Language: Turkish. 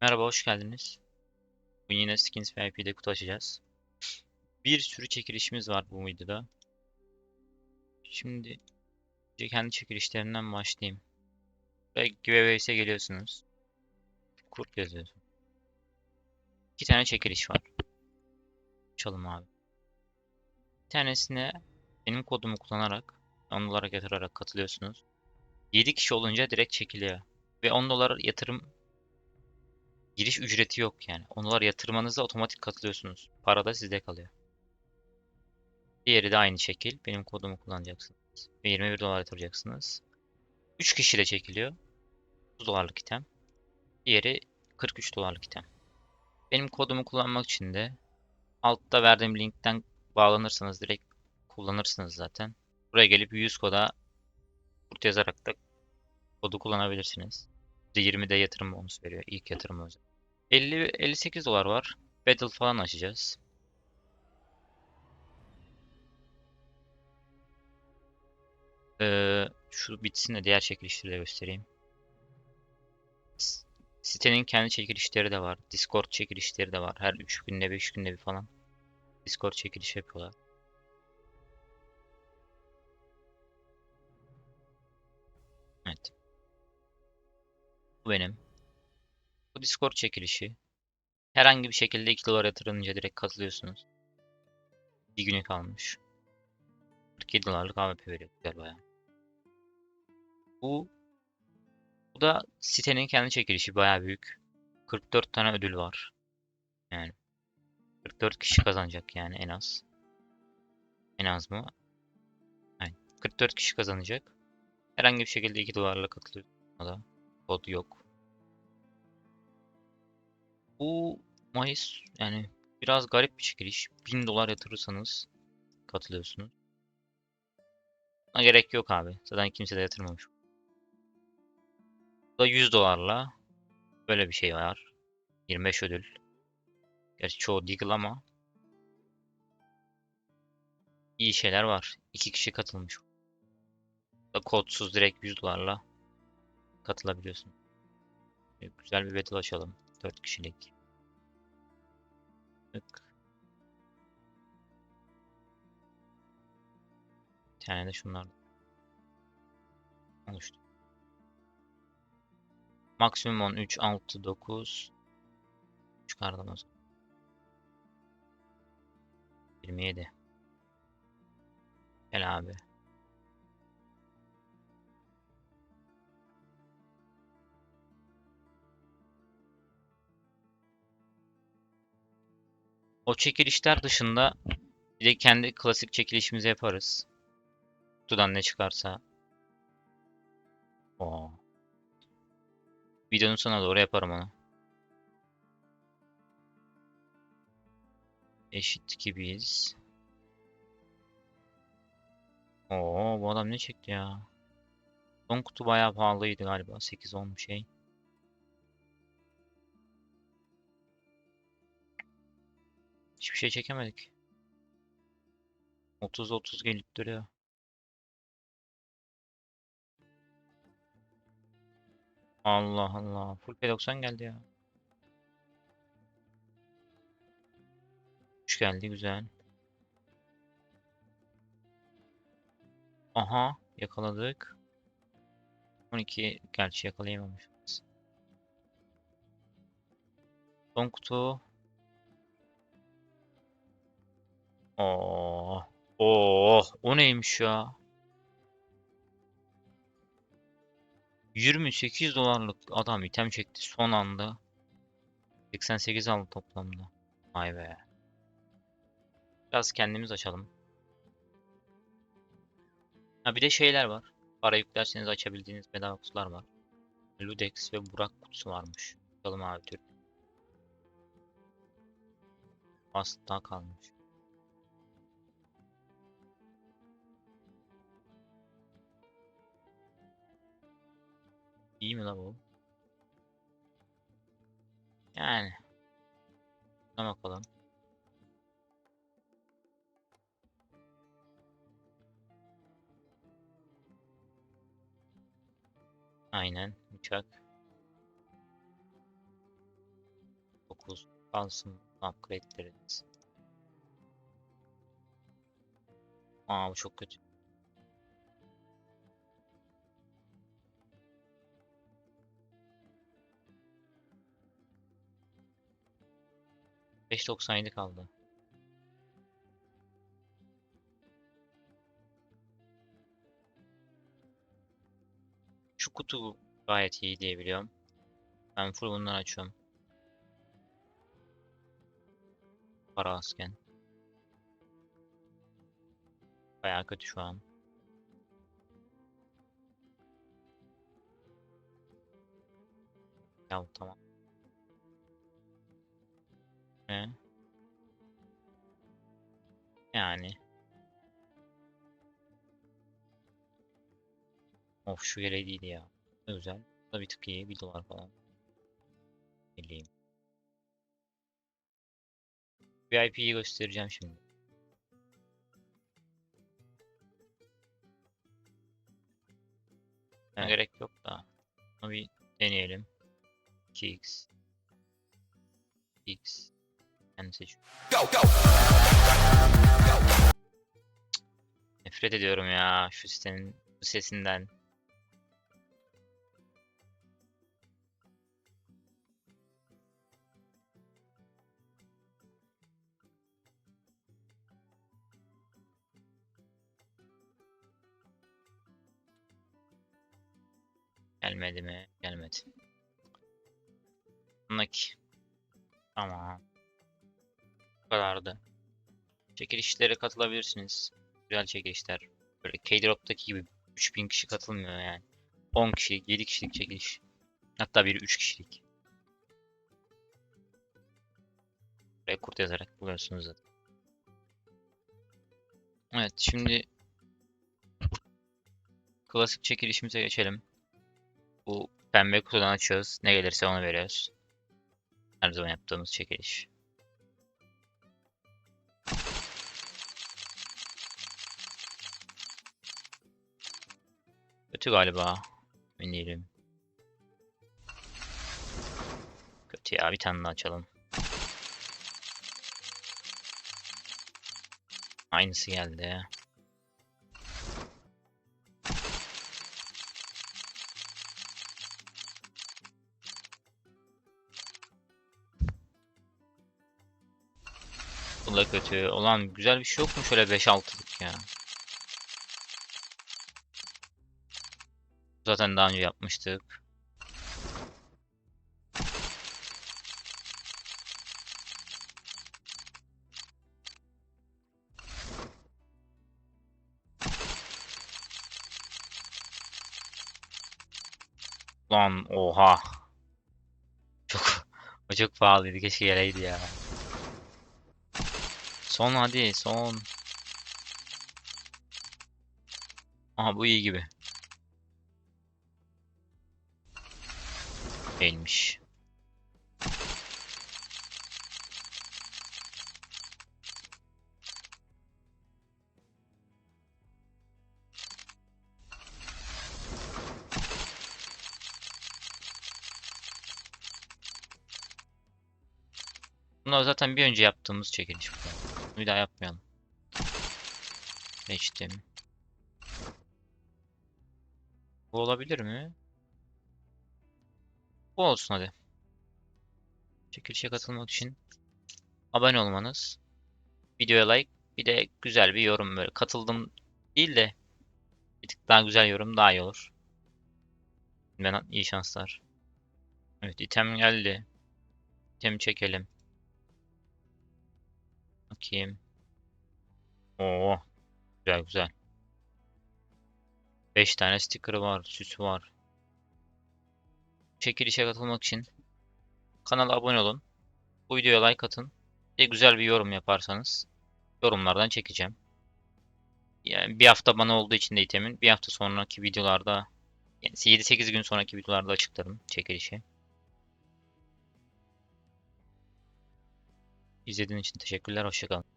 Merhaba, hoş geldiniz. Bugün yine Skins VIP'de kutu açacağız. Bir sürü çekilişimiz var bu videoda. Şimdi kendi çekilişlerimden başlayayım. Ve giveaways'e geliyorsunuz. Kurt yazıyorsun. İki tane çekiliş var. Açalım abi. Bir tanesine benim kodumu kullanarak 10 dolar yatırarak katılıyorsunuz. 7 kişi olunca direkt çekiliyor. Ve 10 dolar yatırım Giriş ücreti yok yani. Onları yatırmanızda otomatik katılıyorsunuz. Para da sizde kalıyor. Diğeri de aynı şekil. Benim kodumu kullanacaksınız. Ve 21 dolar yatıracaksınız. 3 kişi de çekiliyor. 30 dolarlık item. Diğeri 43 dolarlık item. Benim kodumu kullanmak için de altta verdiğim linkten bağlanırsanız direkt kullanırsınız zaten. Buraya gelip 100 koda kurt yazarak da kodu kullanabilirsiniz. %20'de yatırım bonus veriyor. İlk yatırım özel. 50 58 dolar var. Battle falan açacağız. Ee, şu bitsin de diğer çekilişleri de göstereyim. Sitenin kendi çekilişleri de var. Discord çekilişleri de var. Her 3 günde 5 günde bir falan. Discord çekiliş yapıyorlar. Evet. Bu benim. Bu Discord çekilişi. Herhangi bir şekilde 2 dolar yatırınca direkt katılıyorsunuz. Bir günü kalmış. 47 dolarlık AWP veriyor. Güzel bayağı. Bu bu da sitenin kendi çekilişi bayağı büyük. 44 tane ödül var. Yani 44 kişi kazanacak yani en az. En az mı? Yani 44 kişi kazanacak. Herhangi bir şekilde 2 dolarla katılıyor. Buna da kod yok. Bu Mayıs yani biraz garip bir çekiliş. 1000 dolar yatırırsanız katılıyorsunuz. Buna gerek yok abi. Zaten kimse de yatırmamış. Bu da 100 dolarla böyle bir şey var. 25 ödül. Gerçi çoğu Deagle ama iyi şeyler var. 2 kişi katılmış. Da kodsuz direkt 100 dolarla katılabiliyorsun. Güzel bir battle açalım. 4 kişilik. Tık. Bir tane de şunlar oluştu. Maksimum 10, 3, 6, 9 çıkardım o zaman. 27. Gel abi. O çekilişler dışında bir de kendi klasik çekilişimizi yaparız. Kutudan ne çıkarsa. Oo. Videonun sonuna doğru yaparım onu. Eşit gibiyiz. Oo bu adam ne çekti ya? Son kutu bayağı pahalıydı galiba. 8-10 bir şey. Hiçbir şey çekemedik. 30-30 gelip duruyor. Allah Allah. Full P90 geldi ya. 3 geldi güzel. Aha yakaladık. 12 gerçi yakalayamamışız. Son kutu. Oo. Oo, o neymiş ya? 28 dolarlık adam item çekti son anda. 88 aldı toplamda. Vay be. Biraz kendimiz açalım. Ha bir de şeyler var. Para yüklerseniz açabildiğiniz bedava kutular var. Ludex ve Burak kutusu varmış. Bakalım abi Türk. Asla kalmış. İyi mi la bu? Yani. Buna bakalım. Aynen. Uçak. 9 kalsın upgrade'leriniz. Aa bu çok kötü. Beş doksan yedi kaldı. Şu kutu gayet iyi diye biliyorum. Ben full bundan açıyorum. Para asken. Bayağı kötü şu an. Ya tamam. Ne? Yani. Of şu yere değil ya. Özel. Da bir tık iyi. 1 dolar falan. Eleyim. VIP'yi göstereceğim şimdi. Evet. gerek yok da. Ama bir deneyelim. 2x. x. Ben seçiyorum. Nefret ediyorum ya şu sitenin bu sesinden. Gelmedi mi? Gelmedi. Anlaki. Tamam. Kadardı. Çekilişlere katılabilirsiniz. Güzel çekilişler. Böyle K-Drop'taki gibi 3000 kişi katılmıyor yani. 10 kişilik, 7 kişilik çekiliş. Hatta biri 3 kişilik. Buraya kurt yazarak buluyorsunuz zaten. Evet şimdi klasik çekilişimize geçelim. Bu pembe kutudan açıyoruz. Ne gelirse onu veriyoruz. Her zaman yaptığımız çekiliş. Kötü galiba. Emin. Kötü ya bir tane daha açalım. Aynısı geldi. Bu da kötü. Ulan güzel bir şey yok mu şöyle 5-6'lık ya? Zaten daha önce yapmıştık. Lan oha. Çok o çok pahalıydı. Keşke geleydi ya. Son hadi son. Aha bu iyi gibi. Değilmiş. Bunlar zaten bir önce yaptığımız çekiliş bu. Bir daha yapmayalım. Geçtim. Bu olabilir mi? Bu olsun hadi. Çekilişe katılmak için abone olmanız, videoya like, bir de güzel bir yorum böyle katıldım değil de bir tık daha güzel yorum daha iyi olur. Ben iyi şanslar. Evet item geldi. İtemi çekelim. Bakayım. Oo, güzel güzel. 5 tane sticker'ı var, süsü var. Çekilişe katılmak için kanala abone olun. Bu videoya like atın. De güzel bir yorum yaparsanız yorumlardan çekeceğim. Yani bir hafta bana olduğu için de itemin bir hafta sonraki videolarda yani 7-8 gün sonraki videolarda açıklarım çekilişi. İzlediğiniz için teşekkürler. Hoşçakalın.